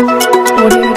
我。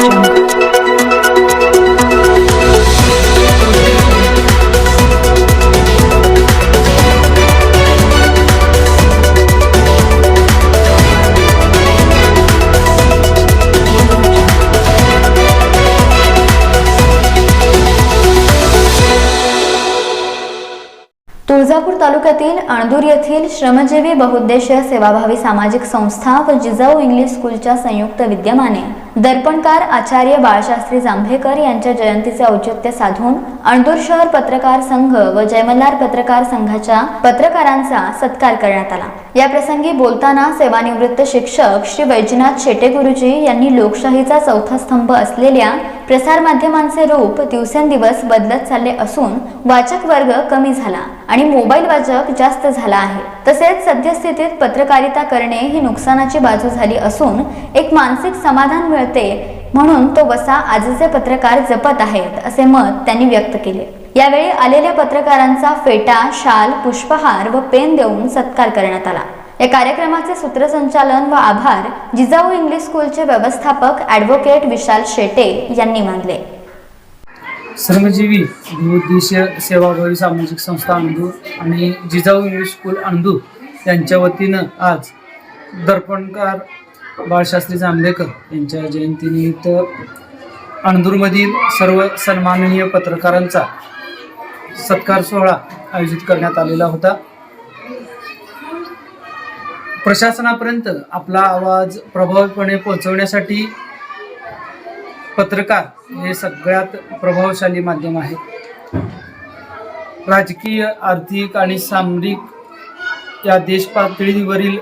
तुळजापूर तालुक्यातील अणदूर येथील श्रमजीवी बहुउद्देशीय सेवाभावी सामाजिक संस्था व जिजाऊ इंग्लिश स्कूलच्या संयुक्त विद्यमाने दर्पणकार आचार्य बाळशास्त्री जांभेकर यांच्या जयंतीचे औचित्य साधून अणदूर शहर पत्रकार संघ व जयमल्हार पत्रकार संघाच्या पत्रकारांचा सत्कार करण्यात आला. या प्रसंगी बोलताना सेवानिवृत्त शिक्षक श्री वैजनाथ शेटे गुरुजी यांनी लोकशाहीचा चौथा स्तंभ असलेल्या प्रसारमाध्यमांचे रूप दिवसेंदिवस बदलत चालले असून वाचक वर्ग कमी झाला आणि मोबाईल वाचक जास्त झाला आहे. तसेच सद्यस्थितीत पत्रकारिता करणे ही नुकसानाची बाजू झाली असून एक मानसिक समाधान मिळते म्हणून तो वसा आजचे पत्रकार जपत आहेत असे मत त्यांनी व्यक्त केले. यावेळी आलेल्या पत्रकारांचा फेटा शाल पुष्पहार व पेन देऊन सत्कार करण्यात आला. या कार्यक्रमाचे सूत्रसंचालन व आभार जिजाऊ इंग्लिश स्कूलचे व्यवस्थापक ॲडव्होकेट विशाल शेटे यांनी मानले. श्रमजीवी बहुउद्देशीय सेवाभावी सामाजिक संस्था अंधूर आणि जिजाऊ इंग्लिश स्कूल अंधूर यांच्या वतीनं आज दर्पणकार बाळशास्त्री जांभेकर यांच्या जयंतीनिमित्त अणदूरमधील सर्व सन्माननीय पत्रकारांचा सत्कार सोहळा आयोजित करण्यात आलेला होता. प्रशासनापर्यंत आपला आवाज प्रभावीपणे पोहोचवण्यासाठी पत्रकार हे सगळ्यात प्रभावशाली माध्यम आहे राजकीय आर्थिक आणि सामरिक या देश पातळीवरील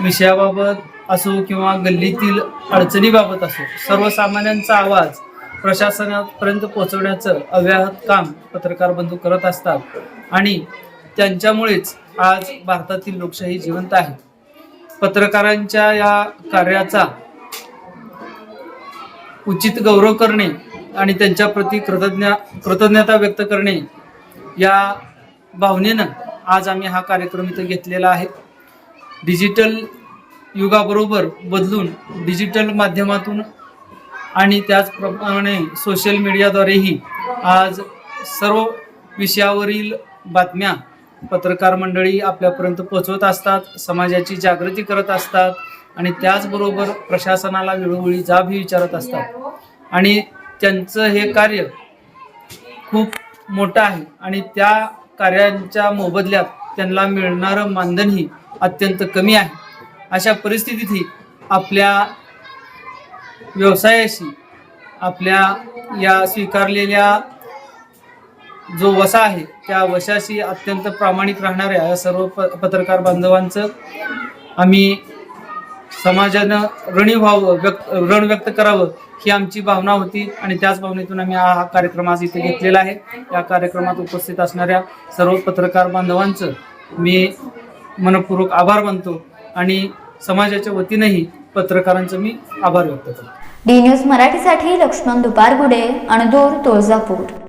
विषयाबाबत असो किंवा गल्लीतील अडचणीबाबत असो सर्वसामान्यांचा आवाज प्रशासनापर्यंत पोहोचवण्याचं अव्याहत काम पत्रकार बंधू करत असतात आणि त्यांच्यामुळेच आज भारतातील लोकशाही जिवंत आहे. पत्रकारांच्या या कार्याचा उचित गौरव करणे आणि त्यांच्या प्रती कृतज्ञ कृतज्ञता व्यक्त करणे या भावनेनं आज आम्ही हा कार्यक्रम इथं घेतलेला आहे. डिजिटल युगाबरोबर बदलून डिजिटल माध्यमातून आणि त्याचप्रमाणे सोशल मीडियाद्वारेही आज सर्व विषयावरील बातम्या पत्रकार मंडळी आपल्यापर्यंत पोहोचवत असतात समाजाची जागृती करत असतात आणि त्याचबरोबर प्रशासनाला वेळोवेळी जाबही विचारत असतात. आणि त्यांचं हे कार्य खूप मोठं आहे आणि त्या कार्यांच्या मोबदल्यात त्यांना मिळणारं मानधनही अत्यंत कमी आहे. अशा परिस्थितीतही आपल्या व्यवसायाशी आपल्या या स्वीकारलेल्या जो वसा आहे त्या वशाशी अत्यंत प्रामाणिक राहणाऱ्या या सर्व प पत्रकार बांधवांचं आम्ही समाजानं ऋणी व्हावं व्यक्त ऋण व्यक्त करावं ही आमची भावना होती आणि त्याच भावनेतून आम्ही हा हा कार्यक्रम आज इथे घेतलेला आहे. या कार्यक्रमात उपस्थित असणाऱ्या सर्व पत्रकार बांधवांचं मी मनपूर्वक आभार मानतो आणि समाजाच्या वतीनंही पत्रकारांचं मी आभार व्यक्त करतो. डी न्यूज मराठीसाठी लक्ष्मण दुपारगुडे अणदूर तुळजापूर.